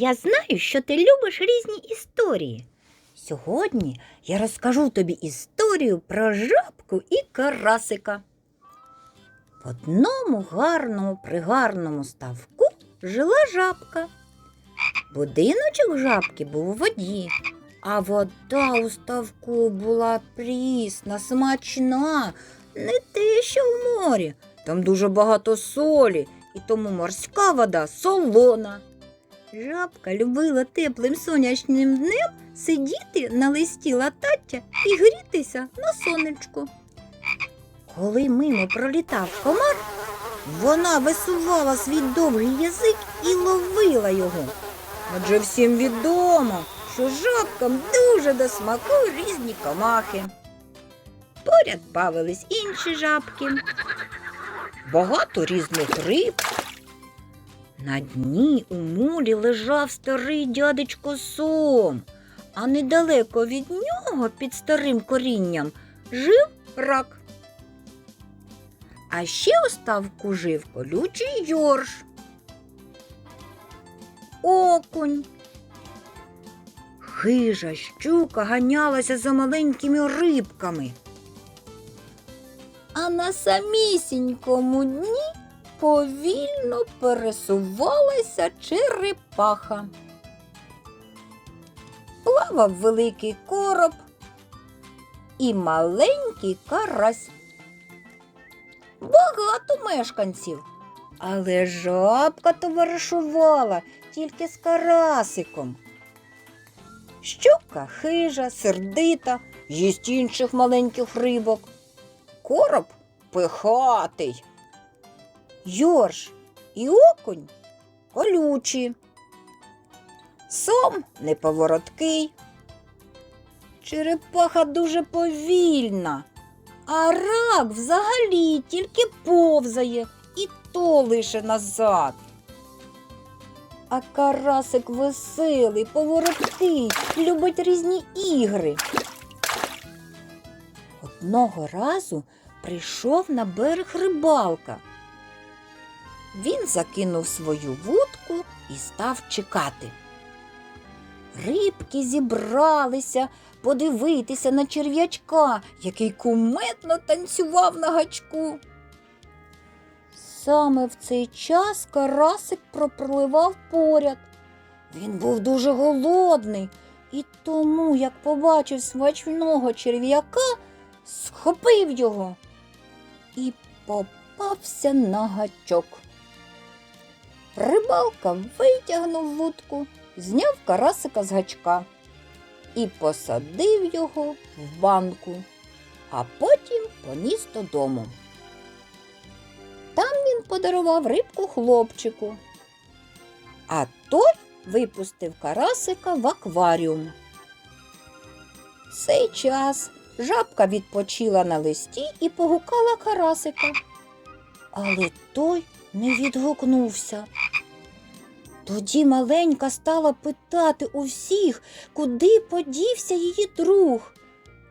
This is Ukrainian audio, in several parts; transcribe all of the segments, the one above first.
Я знаю, що ти любиш різні історії. Сьогодні я розкажу тобі історію про жабку і карасика. В одному гарному пригарному ставку жила жабка. Будиночок жабки був у воді, а вода у ставку була прісна, смачна, не те, що в морі. Там дуже багато солі, і тому морська вода солона. Жабка любила теплим сонячним днем сидіти на листі латаття і грітися на сонечку. Коли мимо пролітав комар, вона висувала свій довгий язик і ловила його. Адже всім відомо, що жабкам дуже до смаку різні комахи. Поряд бавились інші жабки, багато різних риб. На дні у мулі лежав старий дядечко Сом, а недалеко від нього під старим корінням жив рак. А ще у ставку жив колючий йорш. Окунь. Хижа щука ганялася за маленькими рибками. А на самісінькому дні повільно пересувалася черепаха. Плавав великий короб і маленький карась. Багато мешканців, але жабка товаришувала тільки з карасиком. Щука хижа, сердита, їсть інших маленьких рибок. Короб пихатий. Йорш і окунь колючі. Сом неповороткий. Черепаха дуже повільна, а рак взагалі тільки повзає і то лише назад. А карасик веселий, повороткий, любить різні ігри. Одного разу прийшов на берег рибалка. Він закинув свою вудку і став чекати. Рибки зібралися подивитися на черв'ячка, який куметно танцював на гачку. Саме в цей час карасик пропливав поряд. Він був дуже голодний, і тому, як побачив смачного черв'яка, схопив його і попався на гачок. Рибалка витягнув вудку, зняв карасика з гачка і посадив його в банку, а потім поніс додому. Там він подарував рибку хлопчику, а той випустив карасика в акваріум. Цей час жабка відпочила на листі і погукала карасика. Але той не відгукнувся. Тоді маленька стала питати у всіх, куди подівся її друг,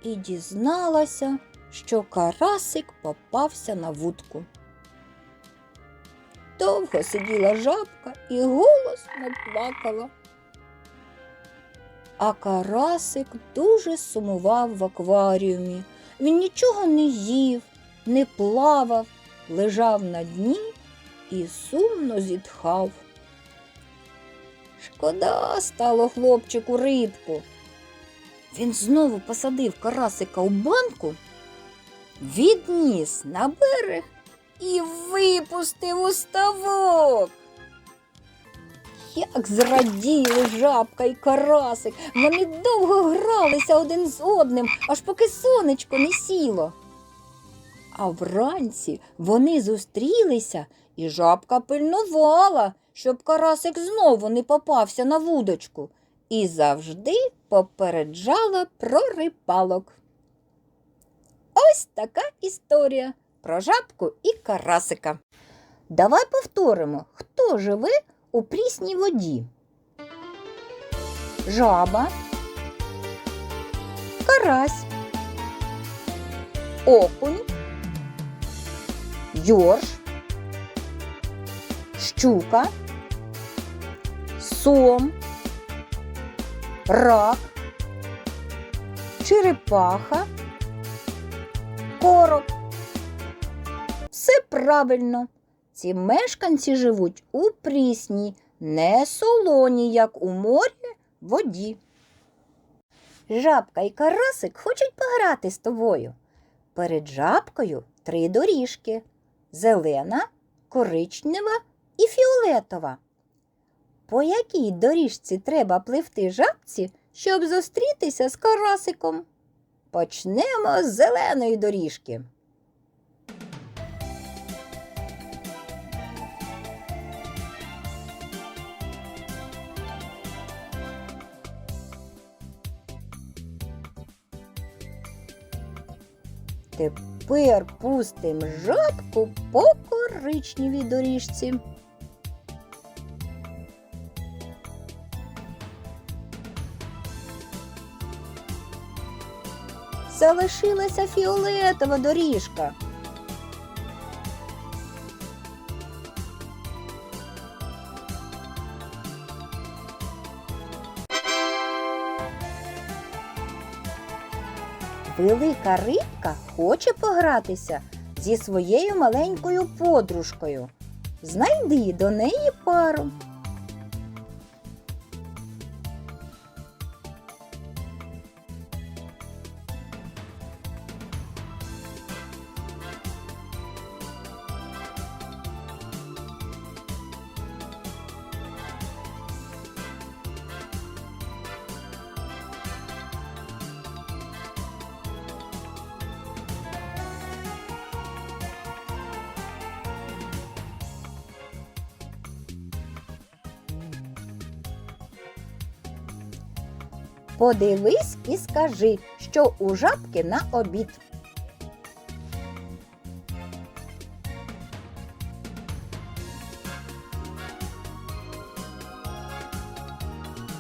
і дізналася, що карасик попався на вудку. Довго сиділа жабка і голосно плакала. А карасик дуже сумував в акваріумі. Він нічого не їв, не плавав, лежав на дні і сумно зітхав. Шкода стало хлопчику рибку. Він знову посадив карасика у банку, відніс на берег і випустив у ставок. Як зраділи жабка і карасик. Вони довго гралися один з одним, аж поки сонечко не сіло. А вранці вони зустрілися, і жабка пильнувала, щоб карасик знову не попався на вудочку, і завжди попереджала про рибалок. Ось така історія про жабку і карасика. Давай повторимо, хто живе у прісній воді. Жаба, карась, окунь, йорш, щука, сом, рак, черепаха, короб. Все правильно. Ці мешканці живуть у прісній, не солоній, як у морі, воді. Жабка і карасик хочуть пограти з тобою. Перед жабкою три доріжки зелена, коричнева і фіолетова. По якій доріжці треба пливти жабці, щоб зустрітися з карасиком? Почнемо з зеленої доріжки. Тепер пустим жабку по коричневій доріжці. Залишилася фіолетова доріжка. Велика рибка хоче погратися зі своєю маленькою подружкою. Знайди до неї пару. Подивись і скажи, що у жабки на обід.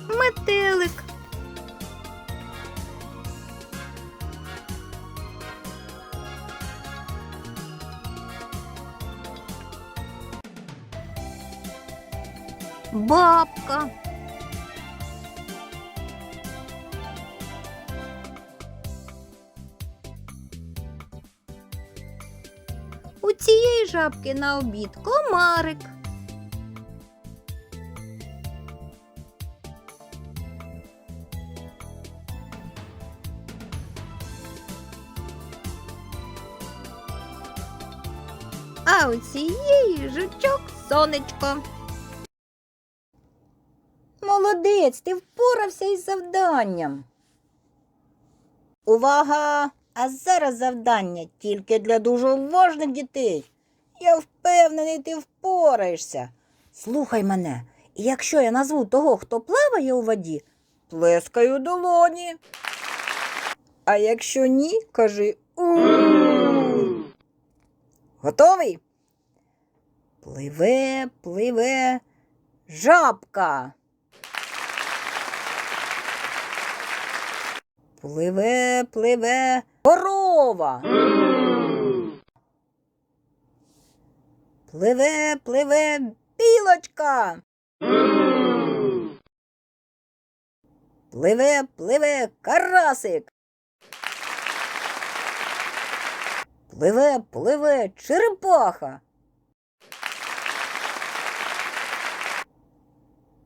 Метелик. Бабка. У цієї жабки на обід комарик. А у цієї жучок сонечко. Молодець, ти впорався із завданням. Увага! А зараз завдання тільки для дуже уважних дітей. Я впевнений, ти впораєшся. Слухай мене, і якщо я назву того, хто плаває у воді, плескай у долоні. А якщо ні, кажи у. Готовий? Пливе, пливе жабка. Пливе, пливе корова. Пливе, пливе білочка. Пливе, пливе карасик. Пливе, пливе черепаха.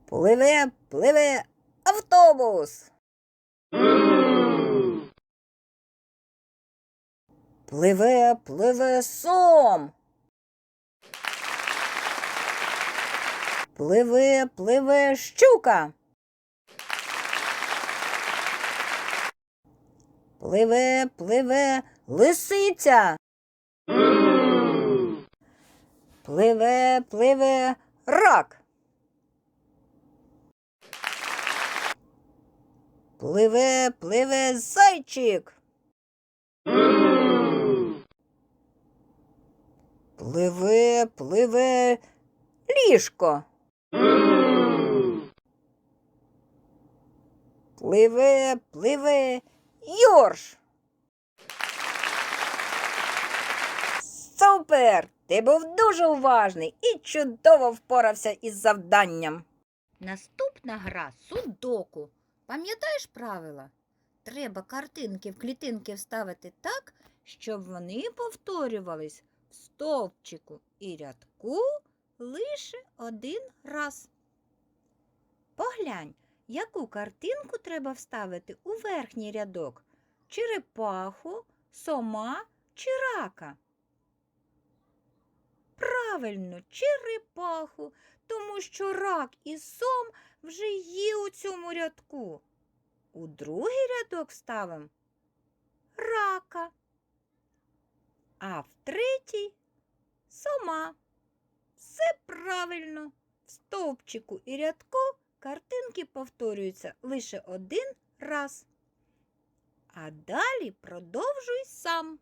Пливе, пливе автобус. Пливе, пливе сом. Пливе, пливе щука. Пливе, пливе лисиця. Пливе, пливе рак. Пливе, пливе зайчик. Пливе, пливе ліжко. Пливе, пливе Йорш. Супер! Ти був дуже уважний і чудово впорався із завданням. Наступна гра судоку. Пам'ятаєш правила? Треба картинки в клітинки вставити так, щоб вони повторювались стовпчику і рядку лише один раз. Поглянь, яку картинку треба вставити у верхній рядок черепаху, сома чи рака. Правильно, черепаху, тому що рак і сом вже є у цьому рядку. У другий рядок ставимо рака, а в третій сома. Все правильно. В стовпчику і рядку картинки повторюються лише один раз. А далі продовжуй сам.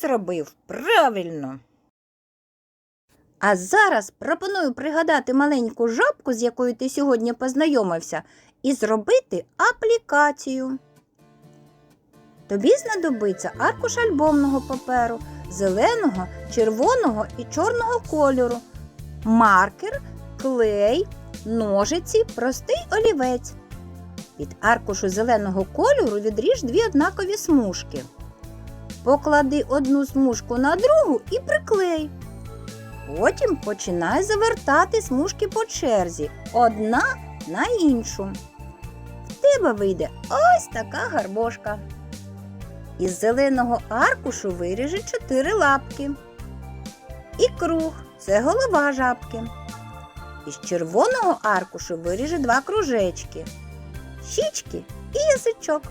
Зробив правильно. А зараз пропоную пригадати маленьку жабку, з якою ти сьогодні познайомився, і зробити аплікацію. Тобі знадобиться аркуш альбомного паперу, зеленого, червоного і чорного кольору, маркер, клей, ножиці, простий олівець. Від аркушу зеленого кольору відріж дві однакові смужки. Поклади одну смужку на другу і приклей. Потім починай завертати смужки по черзі одна на іншу. В тебе вийде ось така гарбошка. Із зеленого аркушу виріжи чотири лапки. І круг це голова жабки. Із червоного аркушу виріжи два кружечки, щічки і язичок.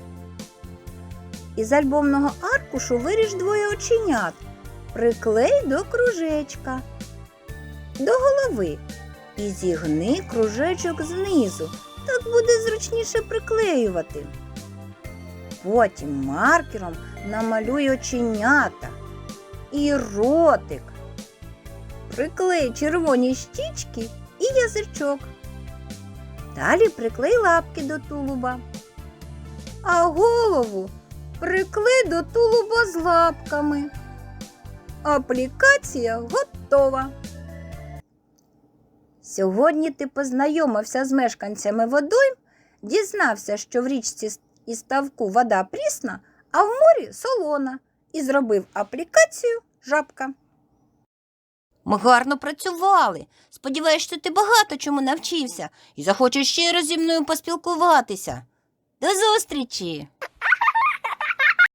Із альбомного аркушу виріж двоє оченят, приклей до кружечка, до голови і зігни кружечок знизу. Так буде зручніше приклеювати. Потім маркером намалюй оченята і ротик. Приклей червоні щічки і язичок. Далі приклей лапки до тулуба, а голову приклей до тулуба з лапками. Аплікація готова. Сьогодні ти познайомився з мешканцями водойм, дізнався, що в річці і ставку вода прісна, а в морі солона, і зробив аплікацію жабка. Ми гарно працювали. Сподіваюся, що ти багато чому навчився і захочеш ще раз зі мною поспілкуватися. До зустрічі!